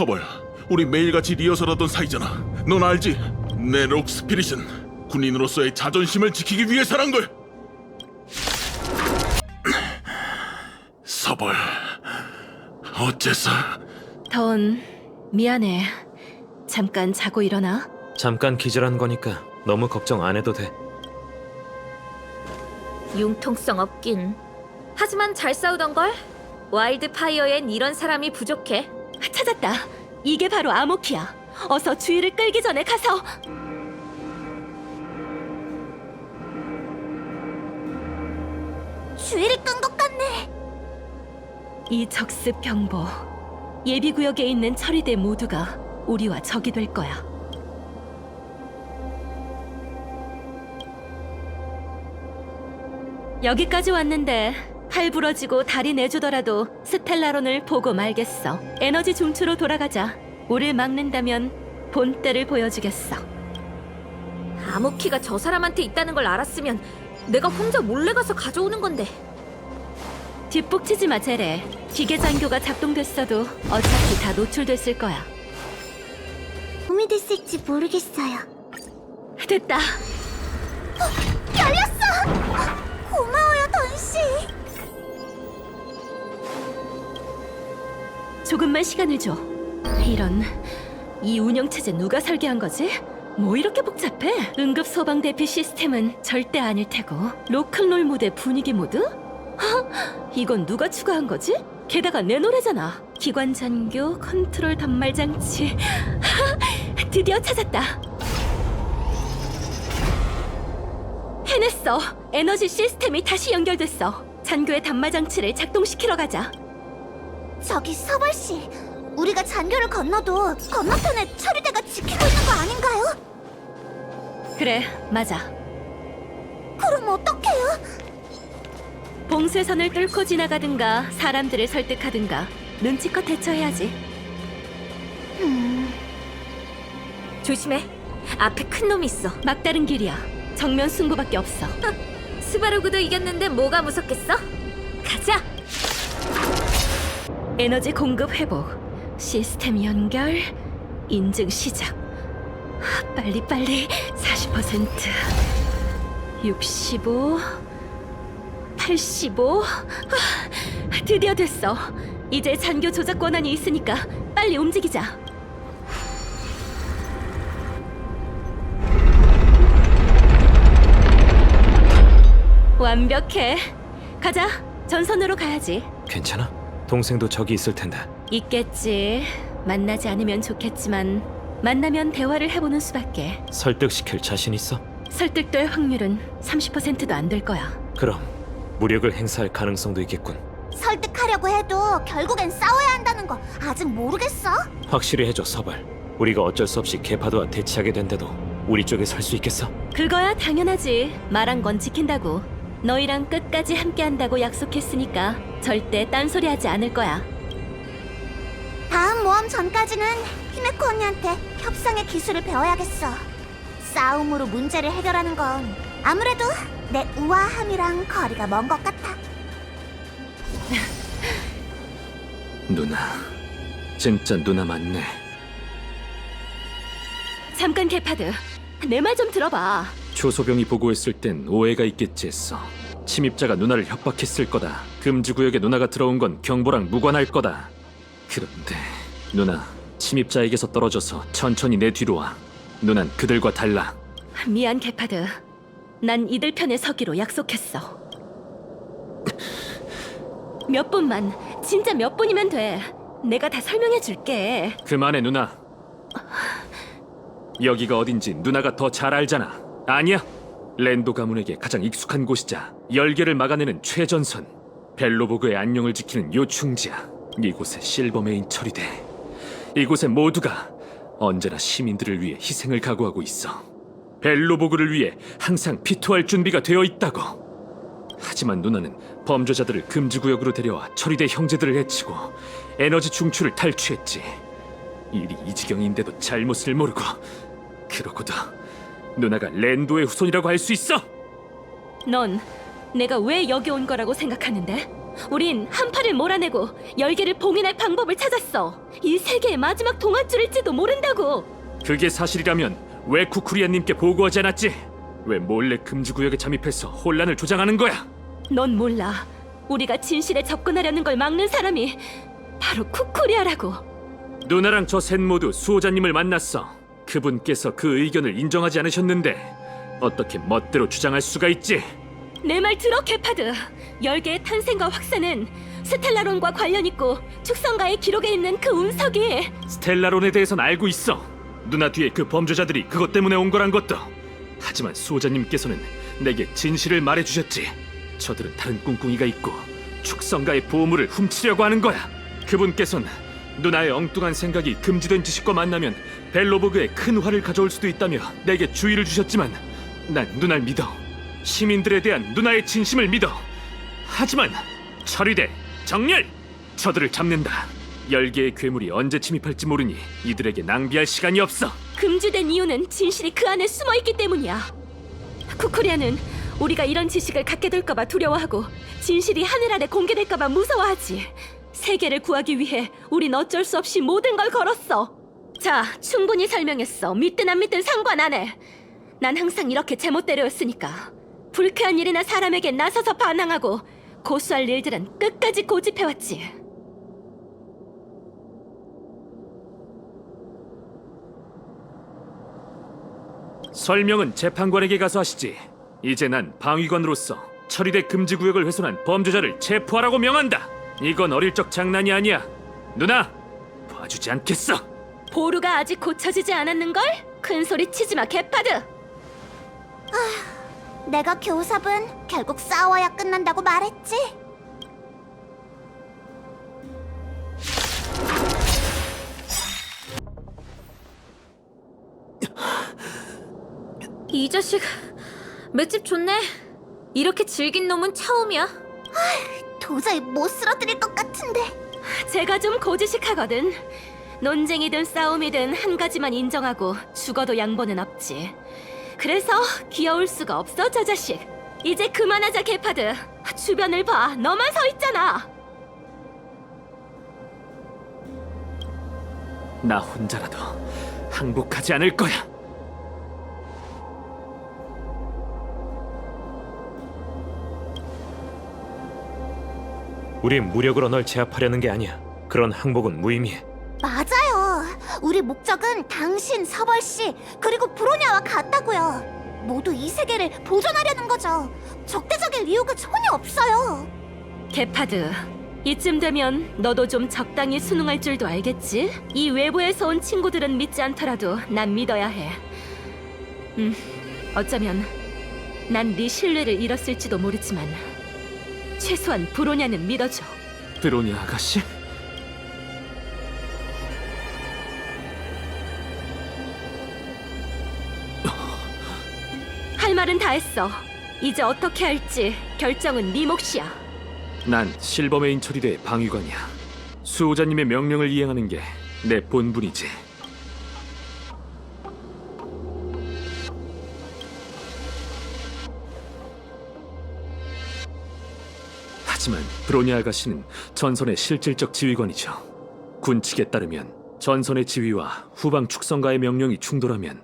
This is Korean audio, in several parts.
서벌, 우리 매일같이 리허설하던 사이잖아. 넌 알지? 내 록 스피릿은 군인으로서의 자존심을 지키기 위해서란 걸. 서벌, 어째서? 던 미안해. 잠깐 자고 일어나. 잠깐 기절한 거니까 너무 걱정 안 해도 돼. 융통성 없긴. 하지만 잘 싸우던 걸. 와일드 파이어엔 이런 사람이 부족해. 찾았다. 이게 바로 아모키야. 어서 주의를 끌기 전에 가서 주의를 끈 것 같네. 이 적습 경보. 예비 구역에 있는 처리대 모두가 우리와 적이 될 거야. 여기까지 왔는데 팔 부러지고 다리 내주더라도 스텔라론을 보고 말겠어. 에너지 중추로 돌아가자. 우릴 막는다면 본때를 보여주겠어. 아모키가 저 사람한테 있다는 걸 알았으면 내가 혼자 몰래 가서 가져오는 건데. 뒷북치지 마, 제레. 기계 장교가 작동됐어도 어차피 다 노출됐을 거야. 도움이 됐을지 모르겠어요. 됐다. 고마워 조금만 시간을 줘. 이런 이 운영 체제 누가 설계한 거지? 뭐 이렇게 복잡해? 응급 소방 대피 시스템은 절대 아닐 테고 로큰롤 무대 분위기 모드? 헉, 이건 누가 추가한 거지? 게다가 내 노래잖아. 기관 잔교, 컨트롤 단말 장치. 드디어 찾았다. 해냈어. 에너지 시스템이 다시 연결됐어. 잔교의 단말 장치를 작동시키러 가자. 저기 서벌 씨, 우리가 잔교를 건너도 건너편에 처리대가 지키고 있는 거 아닌가요? 그래, 맞아. 그럼 어떡해요? 봉쇄선을 뚫고 지나가든가 사람들을 설득하든가 눈치껏 대처해야지. 음, 조심해. 앞에 큰 놈이 있어. 막다른 길이야. 정면 승부밖에 없어. 스바루그도 이겼는데 뭐가 무섭겠어? 가자. 에너지 공급 회복, 시스템 연결, 인증 시작. 하, 빨리 빨리 40%, 65, 85. 아, 드디어 됐어. 이제 잔교 조작 권한이 있으니까 빨리 움직이자. 완벽해. 가자. 전선으로 가야지. 괜찮아? 동생도 저기 있을 텐데. 있겠지. 만나지 않으면 좋겠지만 만나면 대화를 해보는 수밖에. 설득시킬 자신 있어? 설득될 확률은 30%도 안 될 거야. 그럼 무력을 행사할 가능성도 있겠군. 설득하려고 해도 결국엔 싸워야 한다는 거 아직 모르겠어? 확실히 해줘 서발. 우리가 어쩔 수 없이 개파도와 대치하게 된데도 우리 쪽에 설 수 있겠어? 그거야 당연하지. 말한 건 지킨다고. 너희랑 끝까지 함께한다고 약속했으니까 절대 딴소리 하지 않을 거야. 다음 모험 전까지는 히메코 언니한테 협상의 기술을 배워야겠어. 싸움으로 문제를 해결하는 건 아무래도 내 우아함이랑 거리가 먼 것 같아. 누나, 진짜 누나 맞네. 잠깐 개파드. 내 말 좀 들어봐. 초소병이 보고했을 땐 오해가 있겠지 했어. 침입자가 누나를 협박했을 거다. 금지 구역에 누나가 들어온 건 경보랑 무관할 거다. 그런데 누나 침입자에게서 떨어져서 천천히 내 뒤로 와. 누난 그들과 달라. 미안 개파드. 난 이들 편에 서기로 약속했어. 몇 분만, 진짜 몇 분이면 돼. 내가 다 설명해 줄게. 그만해 누나. 여기가 어딘지 누나가 더 잘 알잖아. 아니야. 랜도 가문에게 가장 익숙한 곳이자 열계를 막아내는 최전선. 벨로보그의 안녕을 지키는 요충지야. 이곳의 실버메인 처리대. 이곳의 모두가 언제나 시민들을 위해 희생을 각오하고 있어. 벨로보그를 위해 항상 피토할 준비가 되어 있다고. 하지만 누나는 범죄자들을 금지구역으로 데려와 처리대 형제들을 해치고 에너지 중추를 탈취했지. 일이 이 지경인데도 잘못을 모르고 그러고도 누나가 랜도의 후손이라고 할 수 있어? 넌 내가 왜 여기 온 거라고 생각하는데? 우린 한파를 몰아내고 열계를 봉인할 방법을 찾았어. 이 세계의 마지막 동아줄일지도 모른다고. 그게 사실이라면 왜 쿠쿠리아님께 보고하지 않았지? 왜 몰래 금지 구역에 잠입해서 혼란을 조장하는 거야? 넌 몰라. 우리가 진실에 접근하려는 걸 막는 사람이 바로 쿠쿠리아라고. 누나랑 저 셋 모두 수호자님을 만났어. 그분께서 그 의견을 인정하지 않으셨는데 어떻게 멋대로 주장할 수가 있지? 내 말 들어, 케파드. 열계의 탄생과 확산은 스텔라론과 관련 있고 축성가의 기록에 있는 그 운석이 스텔라론에 대해선 알고 있어. 누나 뒤에 그 범죄자들이 그것 때문에 온 거란 것도. 하지만 수호자님께서는 내게 진실을 말해주셨지. 저들은 다른 꿍꿍이가 있고 축성가의 보물을 훔치려고 하는 거야. 그분께선 누나의 엉뚱한 생각이 금지된 지식과 만나면 벨로보그에 큰 화를 가져올 수도 있다며 내게 주의를 주셨지만 난 누나를 믿어. 시민들에 대한 누나의 진심을 믿어. 하지만 처리대 정렬 저들을 잡는다. 열개의 괴물이 언제 침입할지 모르니 이들에게 낭비할 시간이 없어. 금지된 이유는 진실이 그 안에 숨어 있기 때문이야. 쿠쿠리아는 우리가 이런 지식을 갖게 될까봐 두려워하고 진실이 하늘 아래 공개될까봐 무서워하지. 세계를 구하기 위해 우린 어쩔 수 없이 모든 걸 걸었어. 자, 충분히 설명했어. 믿든 안 믿든 상관 안 해. 난 항상 이렇게 제멋대로 였으니까. 불쾌한 일이나 사람에게 나서서 반항하고 고수할 일들은 끝까지 고집해왔지. 설명은 재판관에게 가서 하시지. 이제 난 방위관으로서 처리대 금지 구역을 훼손한 범죄자를 체포하라고 명한다. 이건 어릴 적 장난이 아니야. 누나, 봐주지 않겠어. 보루가 아직 고쳐지지 않았는걸? 큰 소리 치지 마, 개파드! 내가 교섭은 결국 싸워야 끝난다고 말했지. 이 자식 맷집 좋네. 이렇게 질긴 놈은 처음이야. 도저히 못 쓰러뜨릴 것 같은데. 제가 좀 고지식하거든. 논쟁이든 싸움이든 한 가지만 인정하고 죽어도 양보는 없지. 그래서 귀여울 수가 없어, 저 자식. 이제 그만하자, 개파드. 주변을 봐. 너만 서 있잖아. 나 혼자라도 항복하지 않을 거야. 우리 무력으로 널 제압하려는 게 아니야. 그런 항복은 무의미해. 맞아요. 우리 목적은 당신, 서벌 씨, 그리고 브로냐와 같다고요. 모두 이 세계를 보존하려는 거죠. 적대적일 이유가 전혀 없어요. 개파드. 이쯤 되면 너도 좀 적당히 순응할 줄도 알겠지? 이 외부에서 온 친구들은 믿지 않더라도 난 믿어야 해. 음, 어쩌면 난 네 신뢰를 잃었을지도 모르지만 최소한 브로냐는 믿어줘. 브로니 아가씨? 할 말은 다 했어. 이제 어떻게 할지 결정은 네 몫이야. 난 실버메인 처리대의 방위관이야. 수호자님의 명령을 이행하는 게 내 본분이지. 하지만 브로니 아가씨는 전선의 실질적 지휘관이죠. 군 측에 따르면 전선의 지휘와 후방 축성가의 명령이 충돌하면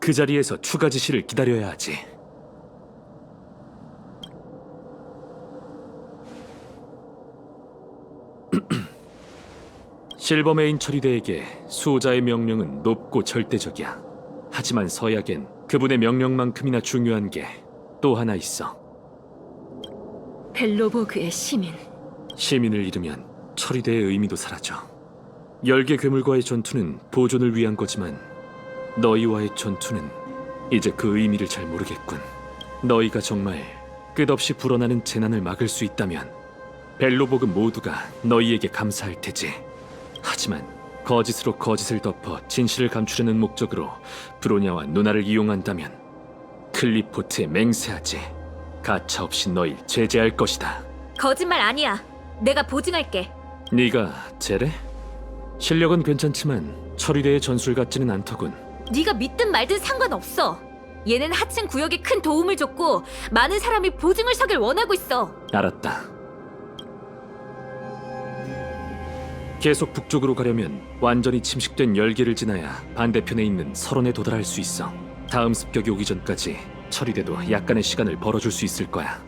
그 자리에서 추가 지시를 기다려야 하지. 실버메인 처리대에게 수호자의 명령은 높고 절대적이야. 하지만 서약엔 그분의 명령만큼이나 중요한 게 또 하나 있어. 벨로보그의 시민. 시민을 잃으면 처리대의 의미도 사라져. 열개 괴물과의 전투는 보존을 위한 거지만 너희와의 전투는 이제 그 의미를 잘 모르겠군. 너희가 정말 끝없이 불어나는 재난을 막을 수 있다면 벨로보그 모두가 너희에게 감사할 테지. 하지만 거짓으로 거짓을 덮어 진실을 감추려는 목적으로 브로냐와 누나를 이용한다면 클리포트에 맹세하지. 가차 없이 너희 제재할 것이다. 거짓말 아니야. 내가 보증할게. 네가 제래? 실력은 괜찮지만 처리대의 전술 같지는 않더군. 네가 믿든 말든 상관없어. 얘는 하층 구역에 큰 도움을 줬고 많은 사람이 보증을 서길 원하고 있어. 알았다. 계속 북쪽으로 가려면 완전히 침식된 열기를 지나야 반대편에 있는 서론에 도달할 수 있어. 다음 습격이 오기 전까지 처리돼도 약간의 시간을 벌어줄 수 있을 거야.